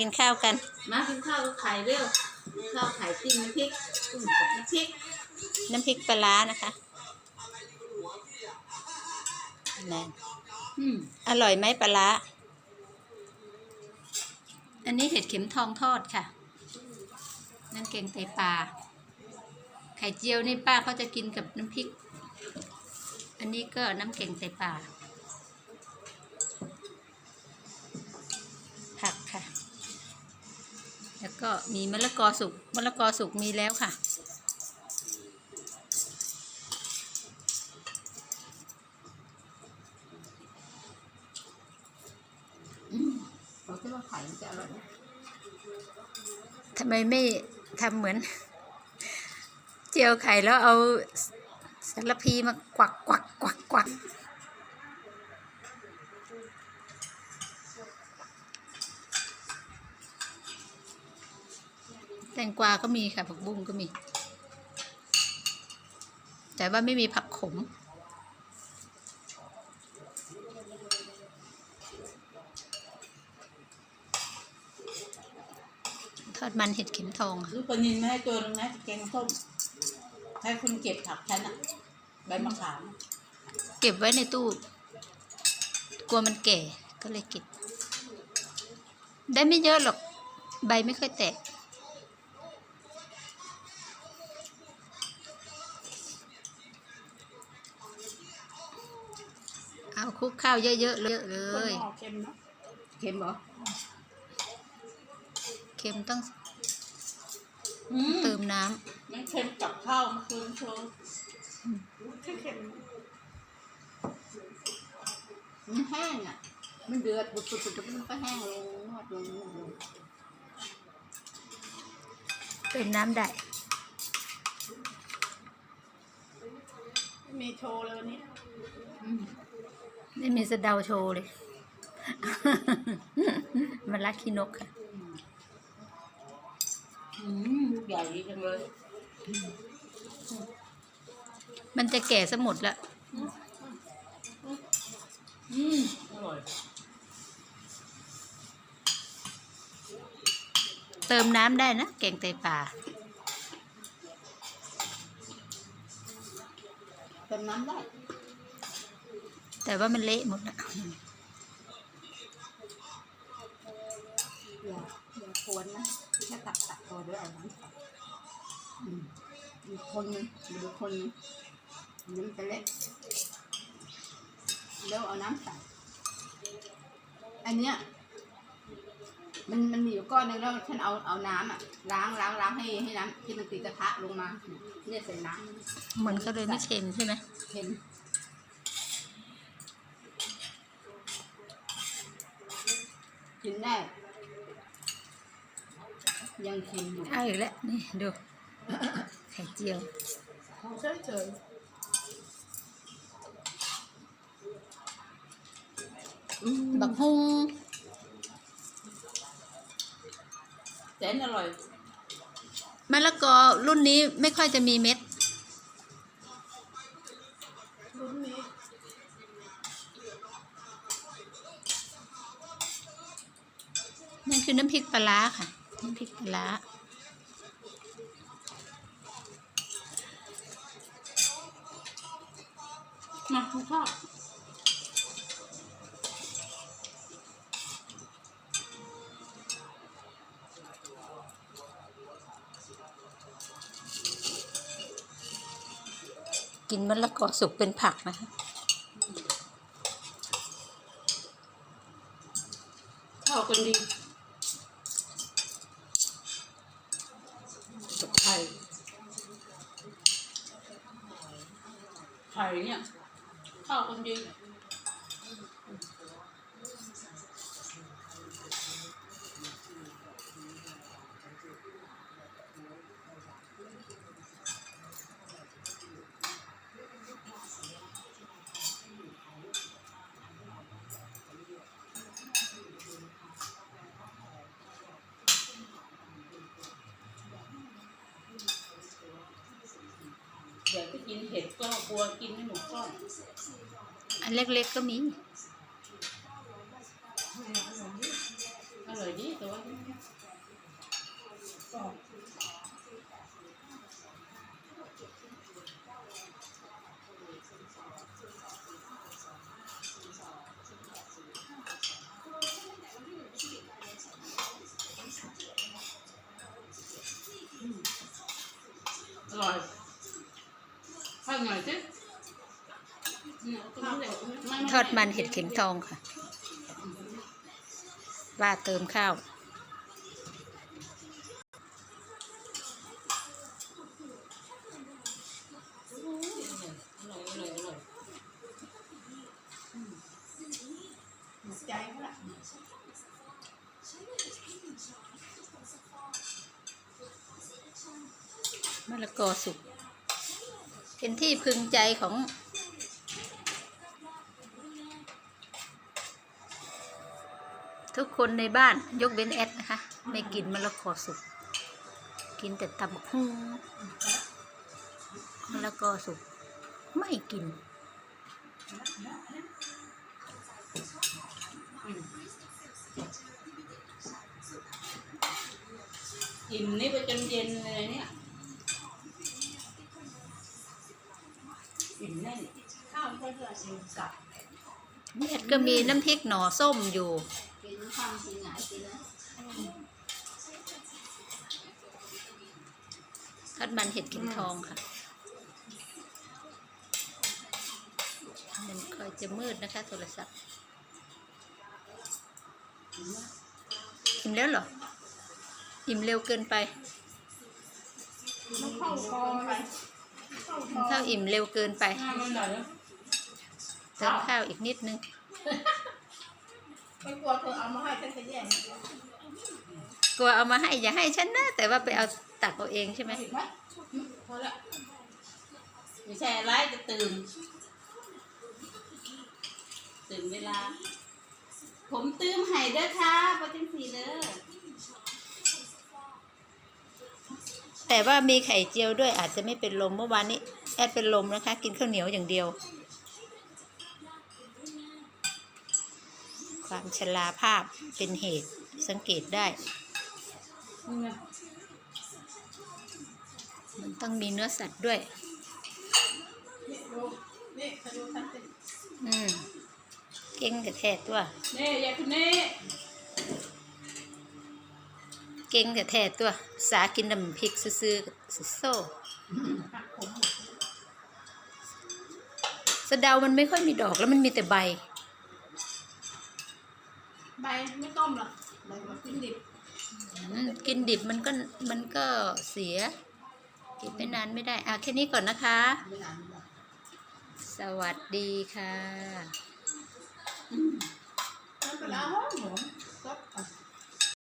กินข้าวกัน มากินข้าวกับไข่เร็วข้าวไข่จิ้มน้ำพริกจิ้มกับน้ำพริกน้ำพริกปลาร้านะคะนั่นอืมอร่อยไหมปลาร้าอันนี้เห็ดเข็มทองทอดค่ะ นั่นเก่งไตปลา ไข่เจียวนี่ป้าเขาจะกินกับน้ำพริก อันนี้ก็น้ำเก่งไตปลา แล้วก็มีมะละกอสุกมะละกอสุกมีแล้วค่ะบอกที่ว่าไข่มันจะอร่อยไหมทำไมไม่ทำเหมือน เจียวไข่แล้วเอาสารพีมากวักกวักกวักกวัก แตงกวาก็มีค่ะผักบุ้งก็มี แต่ว่าไม่มีผักขม ทอดมันเห็ดเข็มทองค่ะลูกปลานินมาให้ตัวนึงนะแกงส้มให้คุณเก็บผักฉันอะใบมะขามเก็บไว้ในตู้ กลัวมันแก่ก็เลยเก็บ ได้ไม่เยอะหรอก ใบไม่ค่อยแตก ลุกข้าวเยอะๆเลยเลยเค็มเนาะเค็มเหรอเค็มต้องอืมเติมน้มันเค็มกับข้าวเมื่อคืนโชว์แค่เค็มมันแห้งอะ มันเดือดปุดๆๆมันก็แห้งลงนวดลงนวดลงำเติมน้ำได้มีโชว์เลยวันนี้ไม่ มีสะเดาโชว์เลย มันรักขี้นกค่ะอืมลูกใหญ่จังเลย มันจะแก่สมุดละอืมอร่อย เติมน้ำได้นะแกงไตปลาเติมน้ำได้ แต่ว่ามันเละหมดละอย่าอย่าควนนะแค่ตักตักตัวด้วยเอาน้ำใส่อืมอีกคนนึงดูคนนึงน้ำจะเล็กแล้วเอาน้ำใส่อันเนี้ยมันมันมีอยู่ก้อนนึงแล้วฉันเอาเอาน้ำอะล้างล้างล้างให้ให้น้ำที่มันติดกระทะลงมา เนี่ยใส่น้ำเหมือนก็เลยไม่เค็มใช่ไหมเค็ม กินได้ ยังเค็มอยู่เอาอีกแล้วนี่ดูไข่เจียวเฉยเฉยๆบักฮุงแสนอร่อย มะละกอรุ่นนี้ไม่ค่อยจะมีเม็ด คือน้ำพริกปลาร้าค่ะ น้ำพริกปลาร้ามาคุณชอบกินมะละกอสุกเป็นผักนะคะเข้ากันดี ไข่ไข่เนี่ยข้าวคนดีเดี๋ยวไปกินเห็ดก็ก ลัวกินไม่หมดก้อนอันเล็กๆก็มีอร่อยดีแต่ว่า ทอดมันเห็ดเข็มทองค่ะ ว่าเติมข้าว มะละกอสุก เป็นที่พึงใจของ ทุกคนในบ้านยกเว้นแอดนะคะ ไม่กินมะละกอสุก กินแต่ตำหุ่งมะละกอสุก ไม่กิน อิ่มนี่ไปจนเย็นเลยเนี่ยอิ่มแน่ข้าวเพื่อนเพื่อนกินกับแอดก็มีน้ำพริกหน่อส้มอยู่ ข้าวกินหงายกินนะทอดมันเห็ดเข็มทองค่ะ มันคอยจะมืดนะคะ โทรศัพท์อิ่มแล้วเหรออิ่มเร็วเกินไปมันเข้าคอไปเข้าคอข้าวอิ่มเร็วเกินไปหน้ามันหน่อยแล้วเติมข้าวอีกนิดนึง ไม่กลัวเธอเอามาให้ฉันจะแย่งกลัวเอามาให้อย่าให้ฉันนะแต่ว่าไปเอาตักเอาเองใช่ไหมอีกไหมพอละไม่ใช่อะไรจะตื่น ตื่นเวลา ผมตื้มไห้เด้อค่ะปะจังสีเด้อแต่ว่ามีไข่เจียวด้วยอาจจะไม่เป็นลมเมื่อวานนี้ แอดเป็นลมนะคะ กินข้าวเหนียวอย่างเดียว ความชราภาพเป็นเหตุสังเกตได้ มันต้องมีเนื้อสัตว์ด้วยเธอดูฉันสิอืม เก่งกระแทกตัวนี่ยายคนนี้เก่งกระแทกตัว สากินน้ำพริกซื่อๆโซ่สะเดามันไม่ค่อยมีดอกแล้วมันมีแต่ใบ ใบไม่ต้มหรอใบมะพร้าวดิบกินดิบมันก็มันก็เสียกินไปนานไม่ได้ อะแค่นี้ก่อนนะคะสวัสดีค่ะ Mm-hmm. ะ